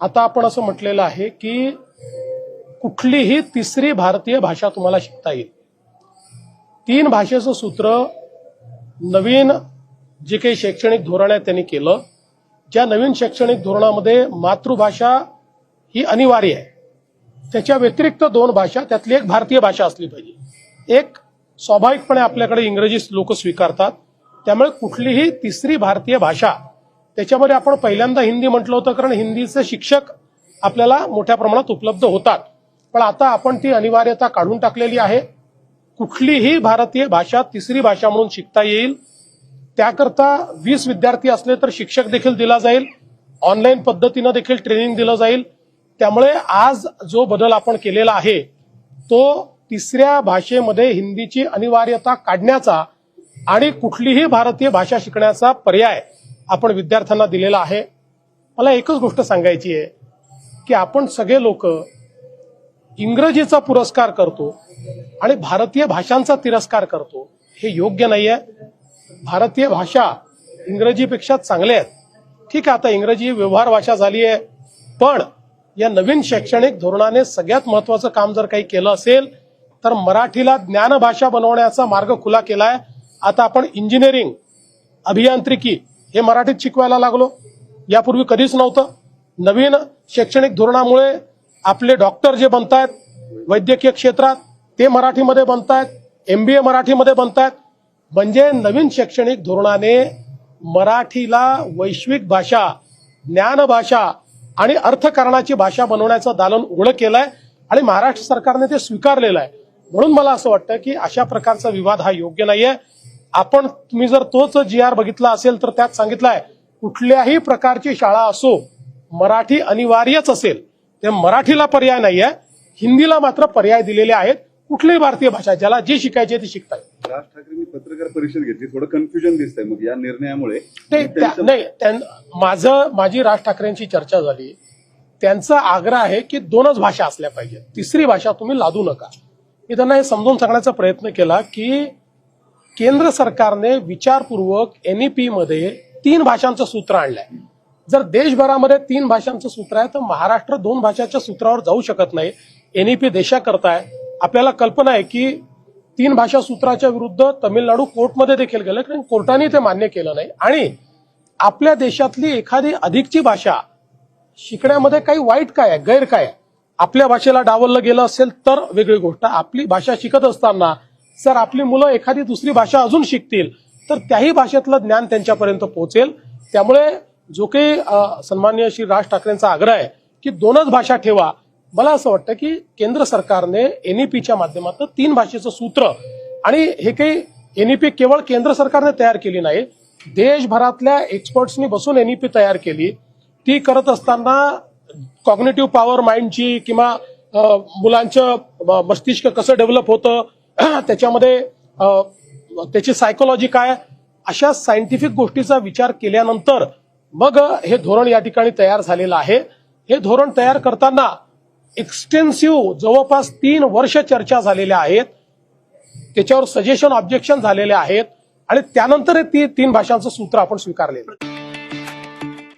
आता आपण असं म्हटलेलं आहे की कुठलीही तिसरी भारतीय भाषा तुम्हाला शिकता येईल. तीन भाषेचं सूत्र नवीन जे काही शैक्षणिक धोरण आहे त्यांनी केलं. ज्या नवीन शैक्षणिक धोरणामध्ये मातृभाषा ही अनिवार्य आहे. त्याच्या व्यतिरिक्त दोन भाषा त्यातली एक भारतीय भाषा असली पाहिजे. एक स्वाभाविकपणे आपल्याकडे इंग्रजी लोक स्वीकारतात. त्यामुळे कुठलीही तिसरी भारतीय भाषा त्याच्यामध्ये आपण पहिल्यांदा हिंदी म्हटलं होतं कारण हिंदीचे शिक्षक आपल्याला मोठ्या प्रमाणात उपलब्ध होतात. पण आता आपण ती अनिवार्यता काढून टाकलेली आहे. कुठलीही भारतीय भाषा तिसरी भाषा म्हणून शिकता येईल. त्याकरता वीस विद्यार्थी असले तर शिक्षक देखील दिला जाईल. ऑनलाईन पद्धतीनं देखील ट्रेनिंग दिलं जाईल. त्यामुळे आज जो बदल आपण केलेला आहे तो तिसऱ्या भाषेमध्ये हिंदीची अनिवार्यता काढण्याचा आणि कुठलीही भारतीय भाषा शिकण्याचा पर्याय आपण विद्यार्थ्यांना दिलेला आहे. मला एकच गोष्ट सांगायची आहे की आपण सगळे लोक इंग्रजीचा पुरस्कार करतो आणि भारतीय भाषांचा तिरस्कार करतो. हे योग्य नाही आहे भारतीय भाषा इंग्रजीपेक्षा चांगल्या आहेत. ठीक आहे आता इंग्रजी व्यवहार भाषा झाली आहे पण या नवीन शैक्षणिक धोरणाने सगळ्यात महत्वाचं काम जर काही केलं असेल तर मराठीला ज्ञानभाषा बनवण्याचा मार्ग खुला केलाय. आता आपण इंजिनिअरिंग अभियांत्रिकी हे मराठीत शिकवायला लागलो. यापूर्वी कधीच नव्हतं. नवीन शैक्षणिक धोरणामुळे आपले डॉक्टर जे बनतायत वैद्यकीय क्षेत्रात ते मराठीमध्ये बनतायत ए मराठीमध्ये बनतायत. म्हणजे नवीन शैक्षणिक धोरणाने मराठीला वैश्विक भाषा ज्ञानभाषा आणि अर्थकारणाची भाषा बनवण्याचं दालन उघडं केलंय आणि महाराष्ट्र सरकारने ते स्वीकारलेलं आहे. म्हणून मला असं वाटतं की अशा प्रकारचा विवाद हा योग्य नाहीये. आपण तुम्ही जर तोच जी आर बघितला असेल तर त्यात सांगितलंय कुठल्याही प्रकारची शाळा असो मराठी अनिवार्यच असेल. ते मराठीला पर्याय नाहीये. हिंदीला मात्र पर्याय दिलेले आहेत. कुठलीही भारतीय भाषा ज्याला जी शिकायची आहे ती शिकता येईल राज ठाकरेंनी पत्रकार परिषद घेतली. थोडं कन्फ्युजन दिसतंय मग या निर्णयामुळे. नाही त्यां- माझं माझी राज ठाकरेंची चर्चा झाली. त्यांचा आग्रह आहे की दोनच भाषा असल्या पाहिजेत. तिसरी भाषा तुम्ही लादू नका. मी त्यांना हे समजून सांगण्याचा प्रयत्न केला की केंद्र सरकारने विचारपूर्वक एनईपी मध्ये तीन भाषांचं सूत्र आणलंय. जर देशभरामध्ये तीन भाषांचं सूत्र आहे तर महाराष्ट्र दोन भाषांच्या सूत्रावर जाऊ शकत नाही. एनईपी देशाकरताय. आपल्याला कल्पना आहे की तीन भाषा सूत्राच्या विरुद्ध तमिळनाडू कोर्टमध्ये देखील गेलं कारण कोर्टाने ते मान्य केलं नाही. आणि आपल्या देशातली एखादी अधिकची भाषा शिकण्यामध्ये काही वाईट काय आहे गैर काय आहे? आपल्या भाषेला डावललं गेलं असेल तर वेगळी गोष्ट. आपली भाषा शिकत असताना जर आपली मुलं एखादी दुसरी भाषा अजून शिकतील तर त्याही भाषेतलं ज्ञान त्यांच्यापर्यंत पोहोचेल. त्यामुळे जो काही अ, सन्माननीय श्री राज ठाकरेंचा आग्रह आहे की दोनच भाषा ठेवा. मला असं वाटतं की केंद्र सरकारने एनईपीच्या माध्यमातून तीन भाषेचं सूत्र आणि हे काही एनईपी केवळ केंद्र सरकारने तयार केली नाही देशभरातल्या एक्सपर्ट्सनी बसून एनईपी तयार केली. ती करत असताना कॉग्नेटिव्ह पॉवर माइंडची किंवा मुलांचं मस्तिष्क कसं डेव्हलप होतं त्याच्यामध्ये त्याची सायकोलॉजी काय अशा सायंटिफिक गोष्टीचा विचार केल्यानंतर मग हे धोरण या ठिकाणी तयार झालेलं आहे. हे धोरण तयार करताना एक्सटेन्सिव्ह जवळपास तीन वर्ष चर्चा झालेल्या आहेत. त्याच्यावर सजेशन ऑब्जेक्शन झालेले आहेत. आणि त्यानंतर ती तीन भाषांचं सूत्र आपण स्वीकारलेलं